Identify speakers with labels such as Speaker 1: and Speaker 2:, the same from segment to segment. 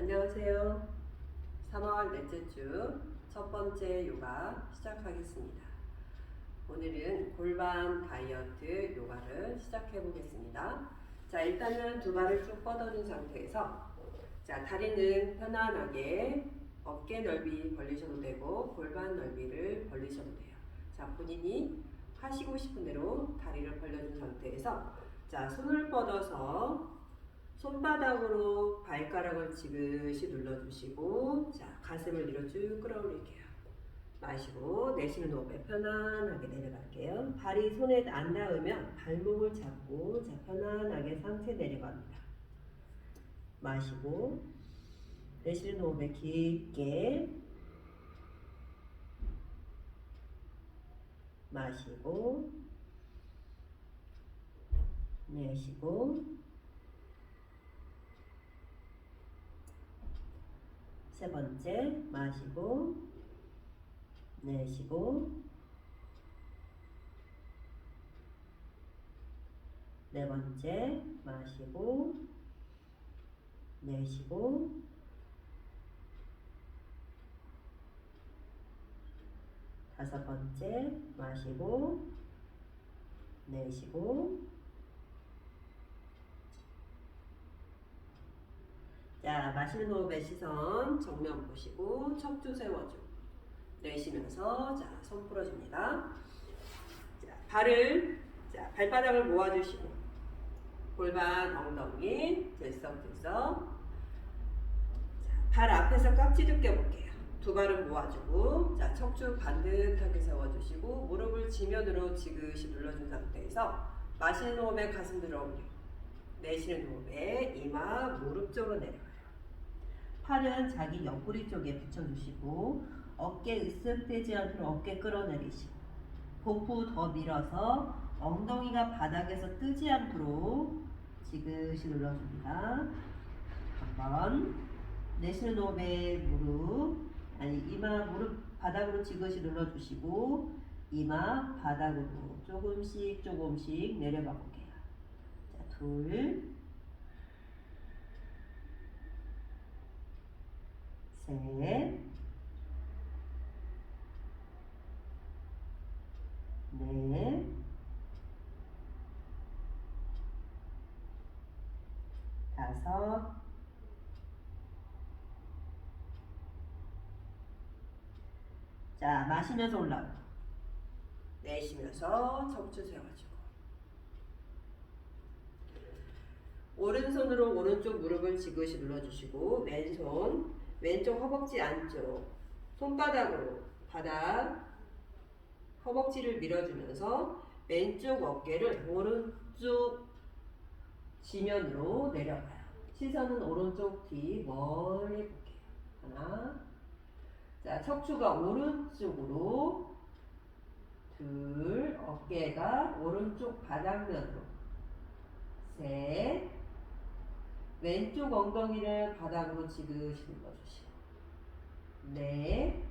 Speaker 1: 안녕하세요. 3월 넷째 주 첫 번째 요가 시작하겠습니다. 오늘은 골반 다이어트 요가를 시작해 보겠습니다. 자, 일단은 두 발을 쭉 뻗어준 상태에서 자, 다리는 편안하게 어깨 넓이 벌리셔도 되고 골반 넓이를 벌리셔도 돼요. 자, 본인이 하시고 싶은 대로 다리를 벌려준 상태에서 자, 손을 뻗어서 손바닥으로 발가락을 지그시 눌러주시고 자 가슴을 뒤로 쭉 끌어올릴게요. 마시고 내쉬는 호흡에 편안하게 내려갈게요. 발이 손에 안 닿으면 발목을 잡고 자 편안하게 상체 내려갑니다. 마시고 내쉬는 호흡에 깊게 마시고 내쉬고 세 번째 마시고 내쉬고 네 번째 마시고 내쉬고 다섯 번째 마시고 내쉬고 자, 마시는 호흡에 시선 정면 보시고 척추 세워주고 내쉬면서 자, 손 풀어줍니다. 자, 발을 자, 발바닥을 모아주시고 골반 엉덩이 들썩들썩 자, 발 앞에서 깍지 두께 볼게요. 두 발은 모아주고 자, 척추 반듯하게 세워주시고 무릎을 지면으로 지그시 눌러준 상태에서 마시는 호흡에 가슴 들어 올리고 내쉬는 호흡에 이마 무릎 쪽으로 내려가요. 팔은 자기 옆구리 쪽에 붙여주시고 어깨 으쓱되지 않도록 어깨 끌어내리시고 복부 더 밀어서 엉덩이가 바닥에서 뜨지 않도록 지그시 눌러줍니다. 한번 내쉬는 호흡에 무릎 아니 이마 무릎 바닥으로 지그시 눌러주시고 이마 바닥으로 조금씩 조금씩 내려가 볼게요. 자, 둘, 셋, 넷, 다섯, 자, 마시면서 올라오고, 내쉬면서 척추 세워주고, 오른손으로 오른쪽 무릎을 지그시 눌러주시고, 왼손, 왼쪽 허벅지 안쪽, 손바닥으로 바닥, 허벅지를 밀어주면서 왼쪽 어깨를 오른쪽 지면으로 내려가요. 시선은 오른쪽 뒤 멀리 볼게요. 하나. 자, 척추가 오른쪽으로 둘, 어깨가 오른쪽 바닥면으로 셋, 왼쪽 엉덩이를 바닥으로 지그시 눌러주시고 넷,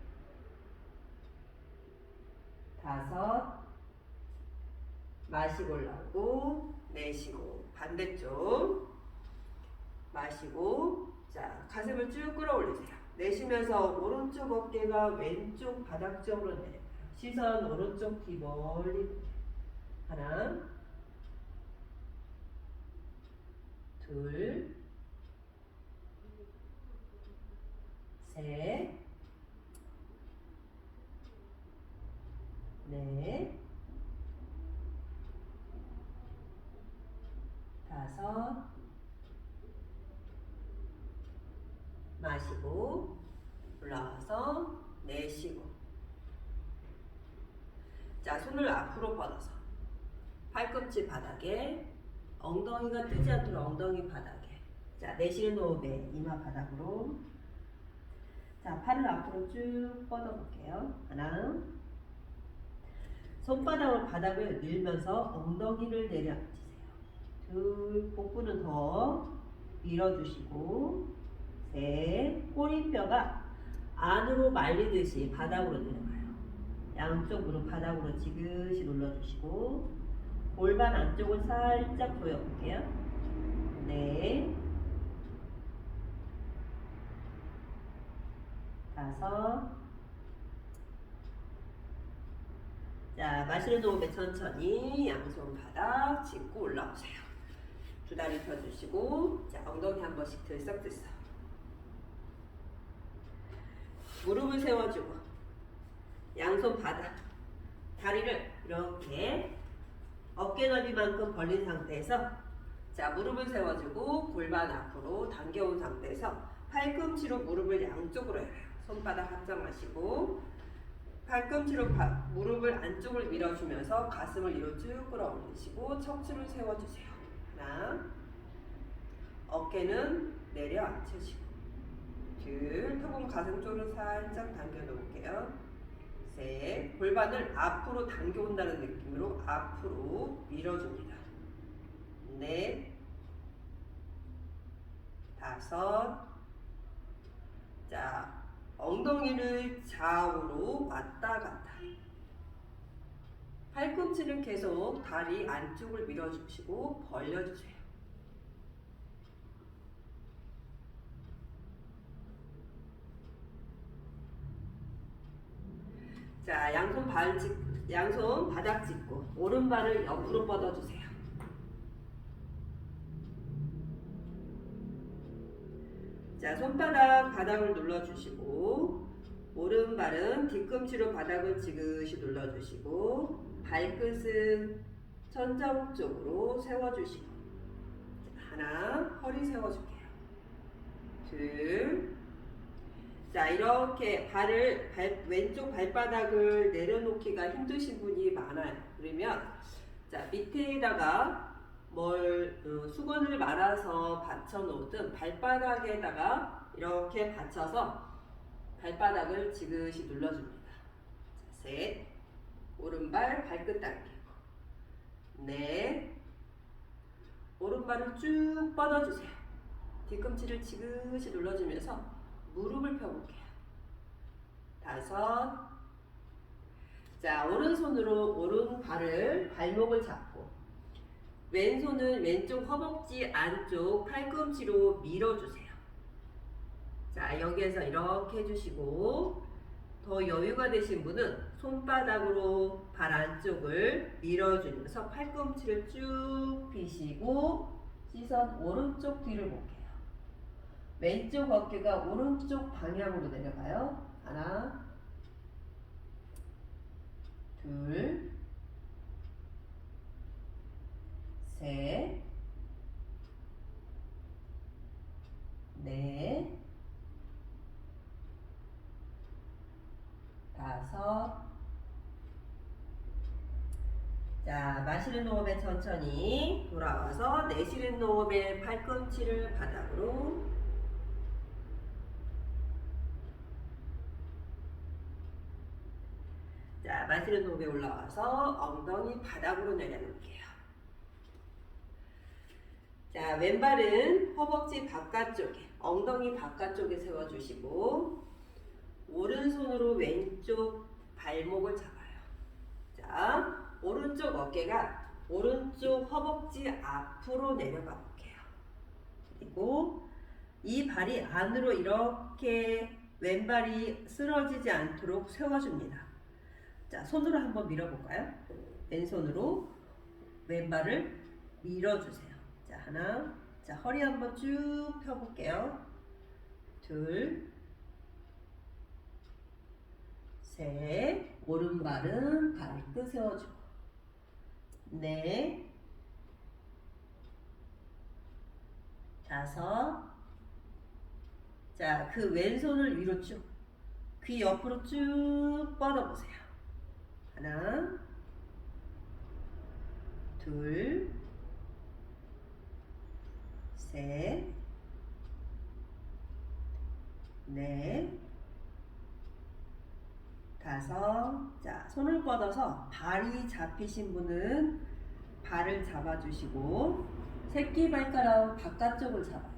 Speaker 1: 다섯, 마시고 올라오고 내쉬고 반대쪽. 마시고 자 가슴을 쭉 끌어올리세요. 내쉬면서 오른쪽 어깨가 왼쪽 바닥 쪽으로 내려요. 시선 오른쪽 뒤 멀리 하나. 둘 셋, 넷, 다섯, 마시고, 올라와서 내쉬고. 자, 손을 앞으로 뻗어서 팔꿈치 바닥에 엉덩이가 뜨지 않도록 엉덩이 바닥에. 자, 내쉬는 호흡에 이마 바닥으로. 자, 팔을 앞으로 쭉 뻗어 볼게요. 하나. 손바닥으로 바닥을 밀면서 엉덩이를 내려앉히세요. 둘, 복부는 더 밀어주시고, 셋, 꼬리뼈가 안으로 말리듯이 바닥으로 내려가요. 양쪽 무릎 바닥으로 지그시 눌러주시고, 골반 안쪽을 살짝 조여볼게요. 네, 다섯. 자, 마시는 호흡에 천천히 양손 바닥 짚고 올라오세요. 두 다리 펴주시고, 자, 엉덩이 한 번씩 들썩들썩. 무릎을 세워주고, 양손 바닥, 다리를 이렇게 어깨 넓이만큼 벌린 상태에서 자 무릎을 세워주고 골반 앞으로 당겨온 상태에서 팔꿈치로 무릎을 양쪽으로 해요. 손바닥 합장하시고 팔꿈치로 바- 무릎을 안쪽을 밀어주면서 가슴을 위로 쭉 끌어올리시고 척추를 세워주세요. 하나 어깨는 내려앉히시고 둘 토공 가슴 쪽으로 살짝 당겨 놓을게요. 셋 골반을 앞으로 당겨온다는 느낌으로 앞으로 밀어줍니다. 넷 다섯 자 엉덩이를 좌우로 왔다 갔다 팔꿈치는 계속 다리 안쪽을 밀어주시고 벌려주세요. 자, 양손 발 짚, 양손 바닥 짚고 오른발을 옆으로 뻗어주세요. 자, 손바닥 바닥을 눌러주시고 오른발은 뒤꿈치로 바닥을 지그시 눌러주시고 발끝은 천장 쪽으로 세워주시고 자, 하나 허리 세워줄게요. 둘 자 이렇게 발을 발, 왼쪽 발바닥을 내려놓기가 힘드신 분이 많아요. 그러면 자 밑에다가 뭘 어, 수건을 말아서 받쳐 놓든 발바닥에다가 이렇게 받쳐서 발바닥을 지그시 눌러줍니다. 자, 셋 오른발 발끝 당기고 넷 오른발을 쭉 뻗어주세요. 뒤꿈치를 지그시 눌러주면서 무릎을 펴볼게요. 다섯. 자, 오른손으로 오른발을 발목을 잡고, 왼손은 왼쪽 허벅지 안쪽 팔꿈치로 밀어주세요. 자, 여기에서 이렇게 해주시고, 더 여유가 되신 분은 손바닥으로 발 안쪽을 밀어주면서 팔꿈치를 쭉 펴시고, 시선 오른쪽 뒤를 볼게요. 왼쪽 어깨가 오른쪽 방향으로 내려가요. 하나, 둘, 셋, 넷, 다섯. 자, 마시는 호흡에 천천히 돌아와서 내쉬는 호흡에 팔꿈치를 바닥으로 자, 마시는 호흡에 올라와서 엉덩이 바닥으로 내려놓을게요. 자, 왼발은 허벅지 바깥쪽에, 엉덩이 바깥쪽에 세워주시고, 오른손으로 왼쪽 발목을 잡아요. 자, 오른쪽 어깨가 오른쪽 허벅지 앞으로 내려가 볼게요. 그리고 이 발이 안으로 이렇게 왼발이 쓰러지지 않도록 세워줍니다. 자, 손으로 한번 밀어볼까요? 왼손으로 왼발을 밀어주세요. 자, 하나. 자, 허리 한번 쭉 펴볼게요. 둘. 셋. 오른발은 발끝 세워주고. 넷. 다섯. 자, 그 왼손을 위로 쭉. 귀 옆으로 쭉 뻗어보세요. 하나, 둘, 셋, 넷, 다섯. 자, 손을 뻗어서 발이 잡히신 분은 발을 잡아주시고, 새끼발가락 바깥쪽을 잡아요.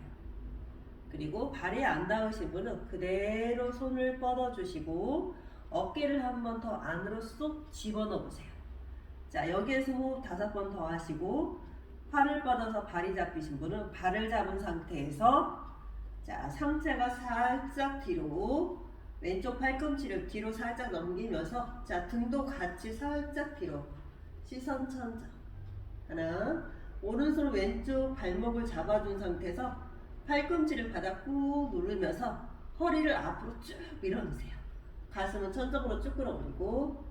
Speaker 1: 그리고 발이 안 닿으신 분은 그대로 손을 뻗어주시고, 어깨를 한 번 더 안으로 쏙 집어넣어 보세요. 자, 여기에서 호흡 다섯 번 더 하시고, 팔을 뻗어서 발이 잡히신 분은 발을 잡은 상태에서 자, 상체가 살짝 뒤로 왼쪽 팔꿈치를 뒤로 살짝 넘기면서 자 등도 같이 살짝 뒤로 시선 천장. 하나 오른손 왼쪽 발목을 잡아준 상태에서 팔꿈치를 바닥 꾹 누르면서 허리를 앞으로 쭉 밀어놓으세요. 가슴은 천정으로 쭉 끌어올리고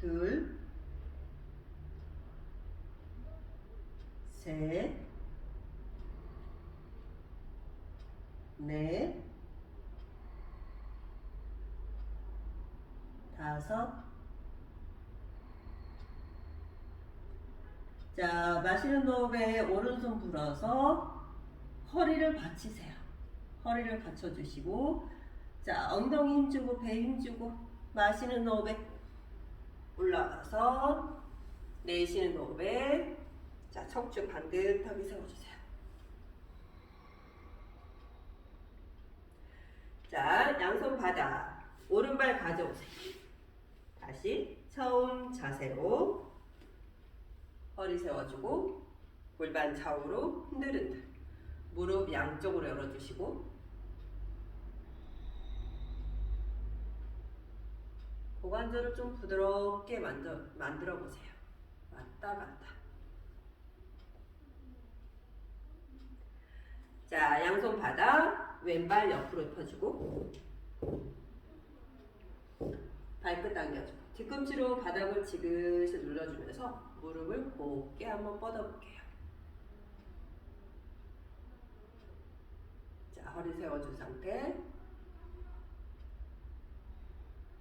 Speaker 1: 둘 셋, 넷, 다섯. 자, 마시는 호흡에 오른손 불어서 허리를 받치세요. 허리를 받쳐주시고, 자, 엉덩이 힘주고, 배 힘주고, 마시는 호흡에 올라가서, 내쉬는 호흡에, 자, 척추 반듯하게 세워주세요. 자, 양손 바닥, 오른발 가져오세요. 다시 처음 자세로 허리 세워주고 골반 좌우로 흔들흔들 무릎 양쪽으로 열어주시고 고관절을 좀 부드럽게 만들어 보세요. 왔다 갔다. 자, 양손 바닥, 왼발 옆으로 펴주고 발끝 당겨주고 뒤꿈치로 바닥을 지그시 눌러주면서 무릎을 곱게 한번 뻗어볼게요. 자, 허리 세워준 상태.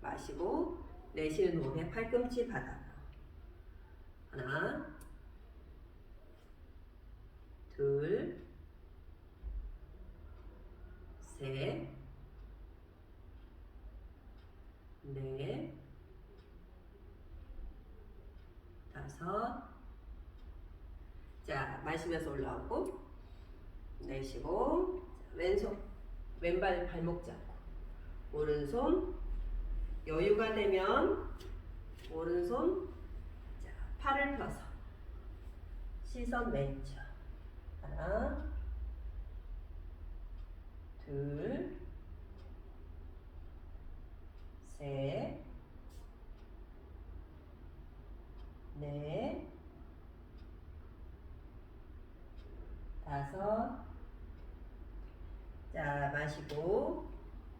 Speaker 1: 마시고 내쉬는 호흡에 팔꿈치 바닥. 하나, 둘, 셋, 넷, 다섯. 자, 마시면서 올라오고, 내쉬고, 자, 왼손, 왼발 발목 잡고, 오른손, 여유가 되면, 오른손, 자, 팔을 펴서, 시선 왼쪽. 하나, 둘, 셋, 넷, 다섯. 자, 마시고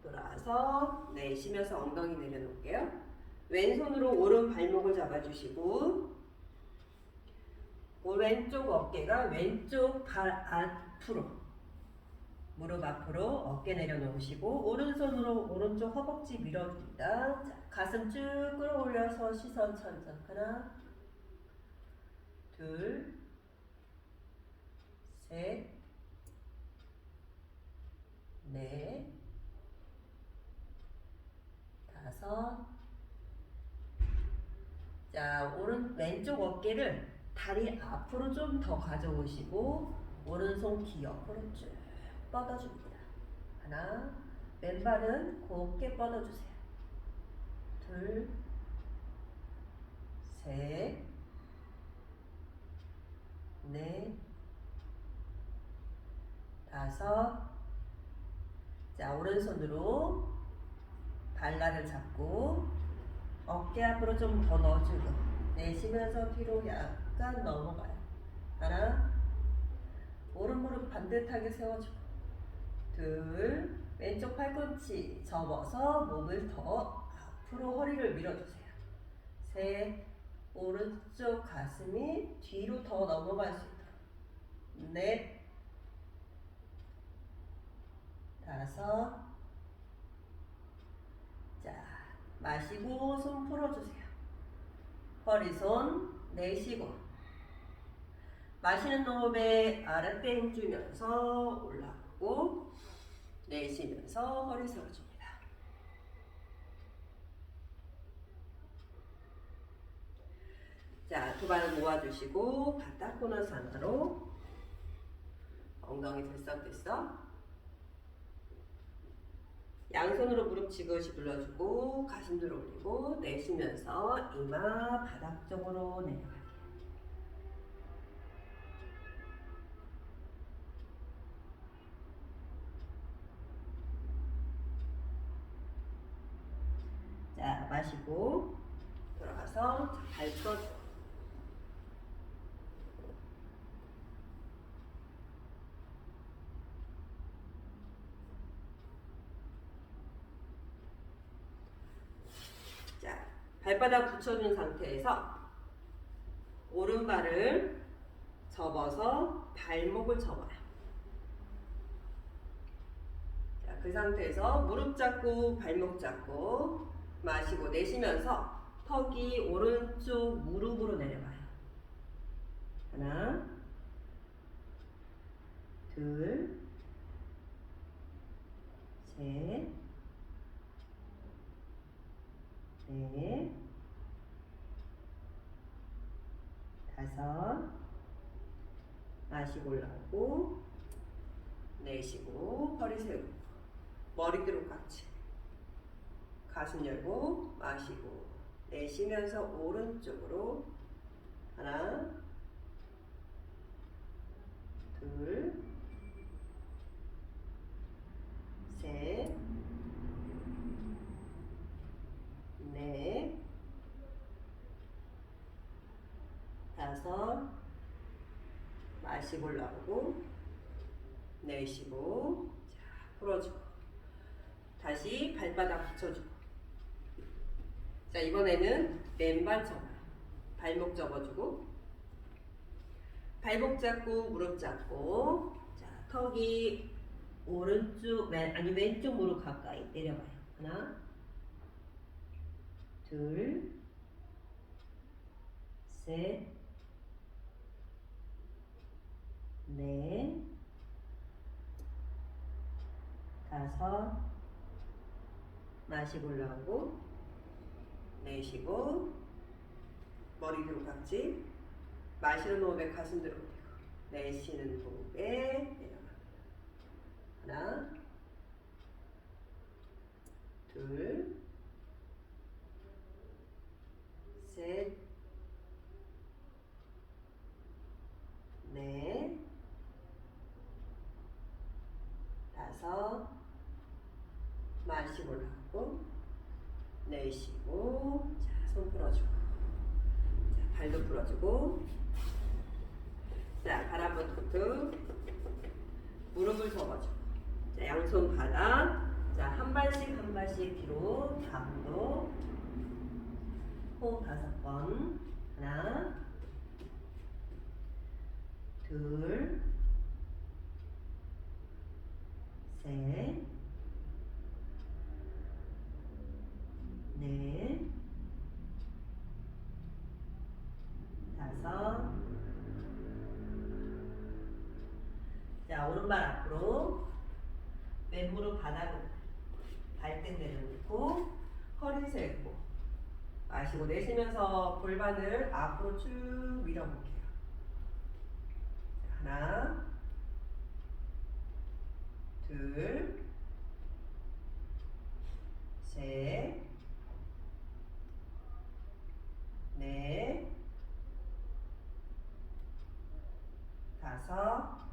Speaker 1: 돌아서 내쉬면서 엉덩이 내려놓을게요. 왼손으로 오른 발목을 잡아주시고 왼쪽 어깨가 왼쪽 발 앞으로 무릎 앞으로 어깨 내려놓으시고 오른손으로 오른쪽 허벅지 밀어줍니다. 자, 가슴 쭉 끌어올려서 시선 천장 하나 둘 셋, 넷, 다섯. 자, 오른 왼쪽 어깨를 다리 앞으로 좀 더 가져오시고 오른손 귀 옆으로 쭉 뻗어줍니다. 하나, 왼발은 곱게 뻗어주세요. 둘, 셋, 넷, 다섯. 자, 오른손으로 발라를 잡고 어깨 앞으로 좀 더 넣어주고 내쉬면서 뒤로 약간 넘어가요. 하나, 오른 무릎 반듯하게 세워주고 둘, 왼쪽 팔꿈치 접어서 목을 더 앞으로 허리를 밀어주세요. 셋, 오른쪽 가슴이 뒤로 더 넘어갈 수 있도록 넷, 다섯. 자, 마시고 손 풀어주세요. 허리손 내쉬고. 마시는 호흡에 아랫배 힘 주면서 올라가고 내쉬면서 허리 세워줍니다. 자, 두 발을 모아주시고 바닥 코너서 하나로 엉덩이 들썩들썩 양손으로 무릎 지그시 눌러주고 가슴 들어 올리고 내쉬면서 이마 바닥 쪽으로 내려가게. 자, 마시고 돌아가서 자, 발 풀어줘. 자, 발바닥 붙여준 상태에서 오른발을 접어서 발목을 접어요. 자, 그 상태에서 무릎 잡고 발목 잡고 마시고 내쉬면서 턱이 오른쪽 무릎으로 내려가요. 하나, 둘, 셋, 넷, 다섯, 마시고 올라오고, 내쉬고, 허리 세우고, 머리 뒤로 깍지. 가슴 열고, 마시고, 내쉬면서 오른쪽으로, 하나, 둘, 셋, 넷, 다섯, 마시고 올라오고, 내쉬고, 자, 풀어주고, 다시 발바닥 붙여주고. 자, 이번에는 맨발 접어요. 발목 접어주고, 발목 잡고, 무릎 잡고, 자, 턱이 오른쪽, 왼, 아니, 왼쪽 무릎 가까이 내려가요. 하나, 둘, 셋, 넷, 다섯, 마시고 올라오고, 내쉬고, 머리 뒤로 각지, 마시는 호흡에 가슴 들어 올리고, 내쉬는 호흡에 내려갑니다. 하나, 둘, 셋, 넷, 다섯, 마시고 올라오고, 내쉬고, 자, 손 풀어주고, 자, 풀어주고, 자, 툭툭, 무릎을 접어주고, 자, 양손 바닥, 자, 한 발씩 한 발씩 뒤로, 다음도, 호흡 다섯 번, 하나, 둘, 셋, 넷, 다섯. 자, 오른발 앞으로, 왼무릎 바닥으로, 발등 내려놓고, 허리 세우고, 마시고 내쉬면서 골반을 앞으로 쭉 밀어볼게요. 자, 하나, 둘, 셋, 넷, 다섯.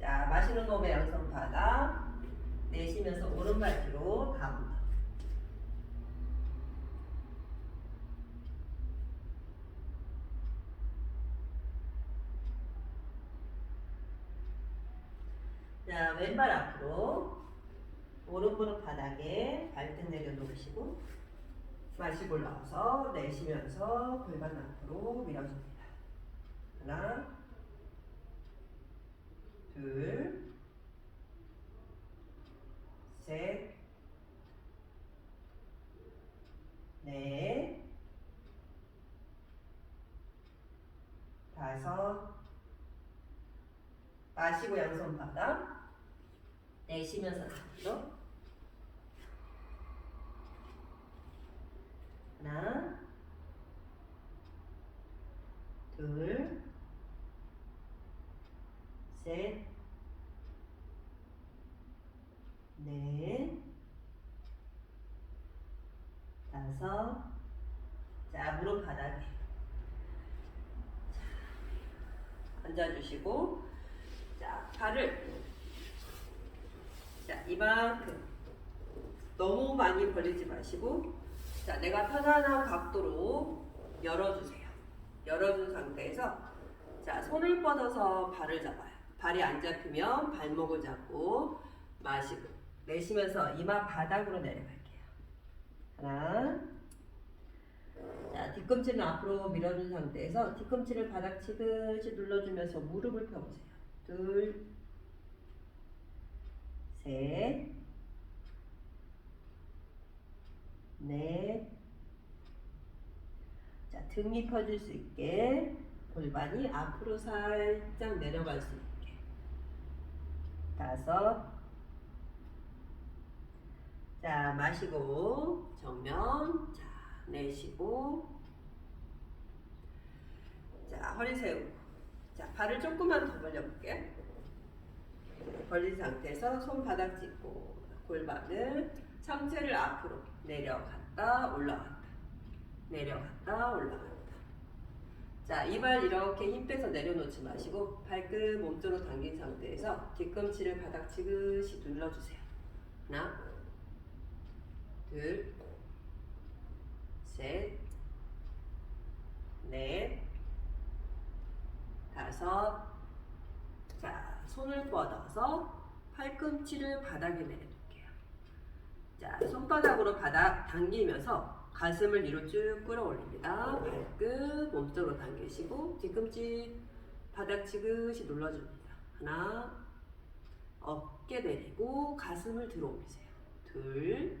Speaker 1: 자, 마시는 호흡에 양손 바닥. 내쉬면서 오른발 뒤로 다음. 자, 왼발 앞으로 오른 무릎 바닥에 발등 내려놓으시고 마시고 올라와서 내쉬면서 골반 앞으로 밀어줍니다. 하나, 둘, 셋, 넷, 다섯, 마시고 양손 바닥, 내쉬면서 앞으로. 하나, 둘, 셋, 넷, 다섯. 자, 무릎 바닥에. 자, 앉아주시고, 자, 발을, 자, 이만큼 너무 많이 벌리지 마시고 자 내가 편안한 각도로 열어주세요. 열어준 상태에서 자 손을 뻗어서 발을 잡아요. 발이 안 잡히면 발목을 잡고 마시고 내쉬면서 이마 바닥으로 내려갈게요. 하나 자 뒤꿈치는 앞으로 밀어준 상태에서 뒤꿈치를 바닥 치듯이 눌러주면서 무릎을 펴보세요. 둘 셋, 넷. 자, 등이 펴질 수 있게 골반이 앞으로 살짝 내려갈 수 있게. 다섯. 자, 마시고 정면. 자, 내쉬고. 자, 허리 세우고. 자, 발을 조금만 더 벌려볼게. 벌린 상태에서 손바닥 짚고 골반을 상체를 앞으로 내려갔다 올라갔다 내려갔다 올라갔다 자 이발 이렇게 힘 빼서 내려놓지 마시고 발끝 몸쪽으로 당긴 상태에서 뒤꿈치를 바닥 지그시 눌러주세요 하나 둘 셋 넷 다섯 자, 손을 뻗어서 팔꿈치를 바닥에 내려놓을게요. 자, 손바닥으로 바닥 당기면서 가슴을 위로 쭉 끌어올립니다. 발끝 몸쪽으로 당기시고 뒤꿈치 바닥 지그시 눌러줍니다. 하나, 어깨 내리고 가슴을 들어 올리세요. 둘,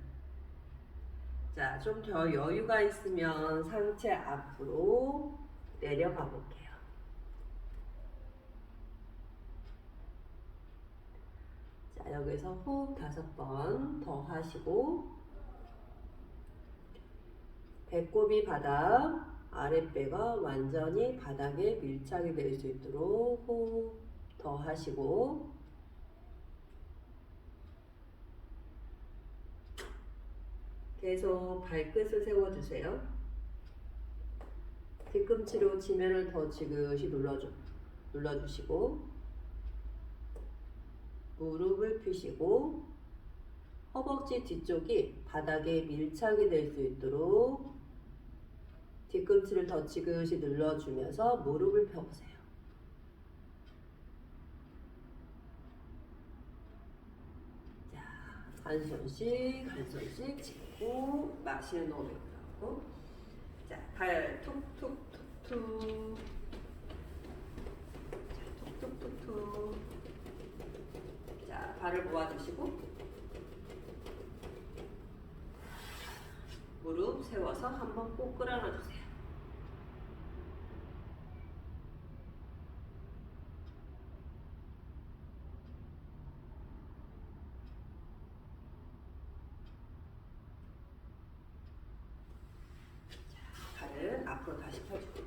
Speaker 1: 자, 좀 더 여유가 있으면 상체 앞으로 내려가 볼게요. 자, 여기서 호흡 다섯 번 더 하시고 배꼽이 바닥, 아랫배가 완전히 바닥에 밀착이 될 수 있도록 호흡 더 하시고 계속 발끝을 세워주세요. 뒤꿈치로 지면을 더 지그시 눌러줘, 눌러주시고 무릎을 펴시고 허벅지 뒤쪽이 바닥에 밀착이 될 수 있도록 뒤꿈치를 더 지그시 눌러주면서 무릎을 펴보세요. 자, 한 손씩 한 손씩 짚고 마시는 호흡을 하고. 자, 발 툭툭툭툭. 자, 툭툭툭툭. 자, 발을 모아주시고. 무릎 세워서 한번 꼭 끌어놔 주세요. 자, 발을 앞으로 다시 펴주고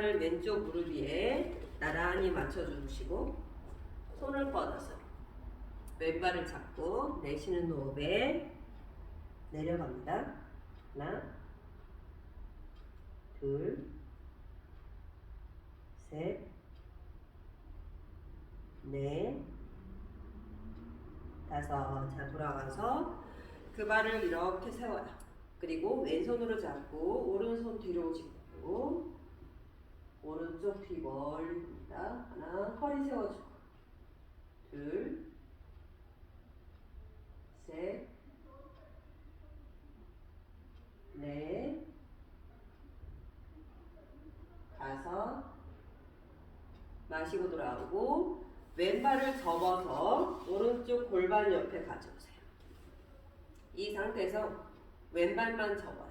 Speaker 1: 오른발을 왼쪽 무릎 위에 나란히 맞춰주시고 손을 뻗어서 왼발을 잡고 내쉬는 호흡에 내려갑니다. 하나, 둘, 셋, 넷, 다섯. 자, 돌아가서 그 발을 이렇게 세워요. 그리고 왼손으로 잡고 오른손 뒤로 짚고 멀리 봅니다. 하나, 허리 세워주고 둘, 셋, 넷, 다섯, 마시고 돌아오고 왼발을 접어서 오른쪽 골반 옆에 가져오세요. 이 상태에서 왼발만 접어요.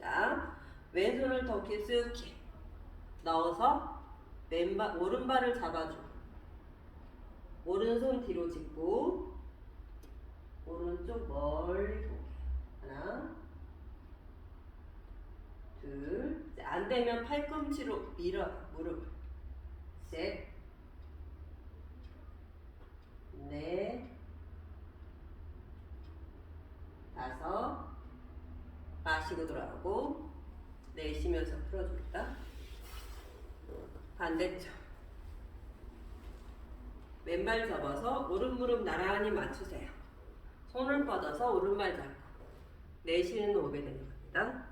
Speaker 1: 자, 왼손을 더 깊숙이 넣어서 왼발 오른발을 잡아주고 오른손 뒤로 짚고 오른쪽 멀리 보게. 하나, 둘. 자, 안 되면 팔꿈치로 밀어 무릎. 셋, 넷, 다섯. 마시고 돌아오고 내쉬면서 풀어줍니다. 반대쪽. 왼발 접어서 오른 무릎 나란히 맞추세요. 손을 뻗어서 오른발 잡고 내쉬는 호흡에 내려갑니다.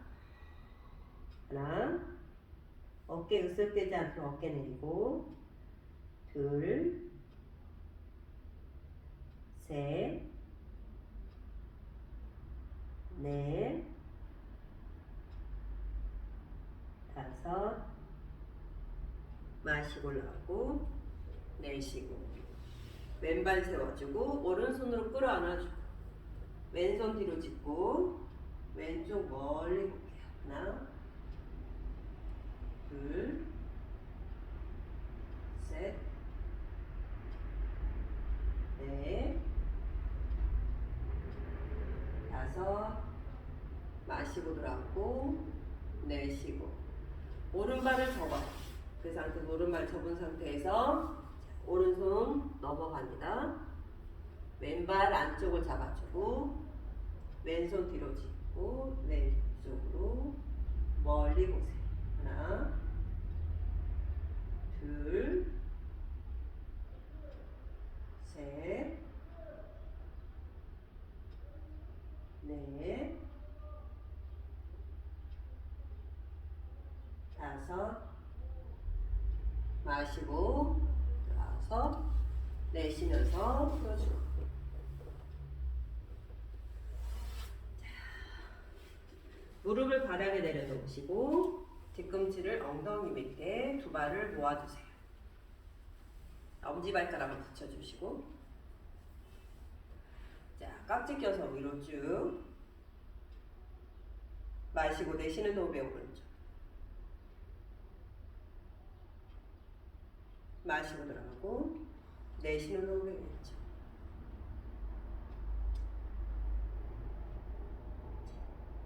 Speaker 1: 하나, 어깨 으쓱대지 않도록 어깨 내리고 둘, 셋, 넷, 다섯, 마시고 올라오고 내쉬고 왼발 세워주고 오른손으로 끌어안아주고 왼손 뒤로 짚고 왼쪽 멀리 볼게요. 하나, 둘, 셋, 넷, 다섯, 마시고 들어가고 내쉬고 오른발을 접어 그 상태 오른발 접은 상태에서 오른손 넘어갑니다. 왼발 안쪽을 잡아주고 왼손 뒤로 짚고 왼쪽으로 멀리 보세요. 하나, 둘, 셋, 넷, 다섯, 마시고 들어와서 내쉬면서 풀어주고. 자, 무릎을 바닥에 내려놓으시고 뒤꿈치를 엉덩이 밑에 두 발을 모아주세요. 엄지발가락을 붙여주시고. 자 깍지 껴서 위로 쭉 마시고 내쉬는 호흡에 오른쪽. 마시고 들어가고 내쉬는 호흡에 왼쪽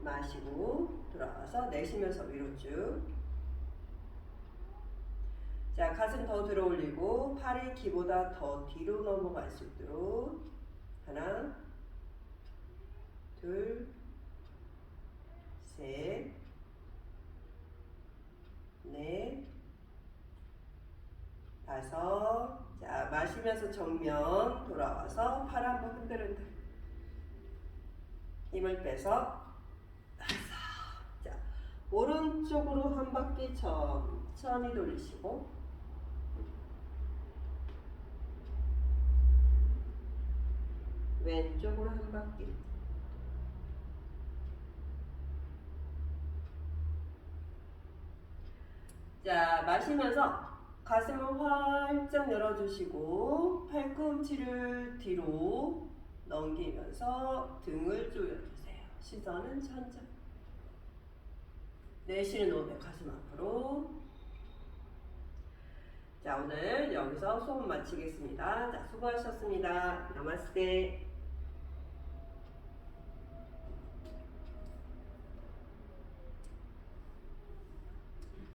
Speaker 1: 마시고 들어가서 내쉬면서 위로 쭉. 자, 가슴 더 들어 올리고 팔이 키보다 더 뒤로 넘어갈 수 있도록 하나, 둘, 셋, 넷, 다섯. 자, 마시면서 정면 돌아와서 팔 한번 흔들흔들. 힘을 빼서. 자, 오른쪽으로 한 바퀴 천천히 돌리시고 왼쪽으로 한 바퀴. 자, 마시면서 가슴을 활짝 열어주시고 팔꿈치를 뒤로 넘기면서 등을 조여주세요. 시선은 천천히. 내쉬는 호흡에 가슴 앞으로. 자, 오늘 여기서 수업 마치겠습니다. 자, 수고하셨습니다. 나마스테.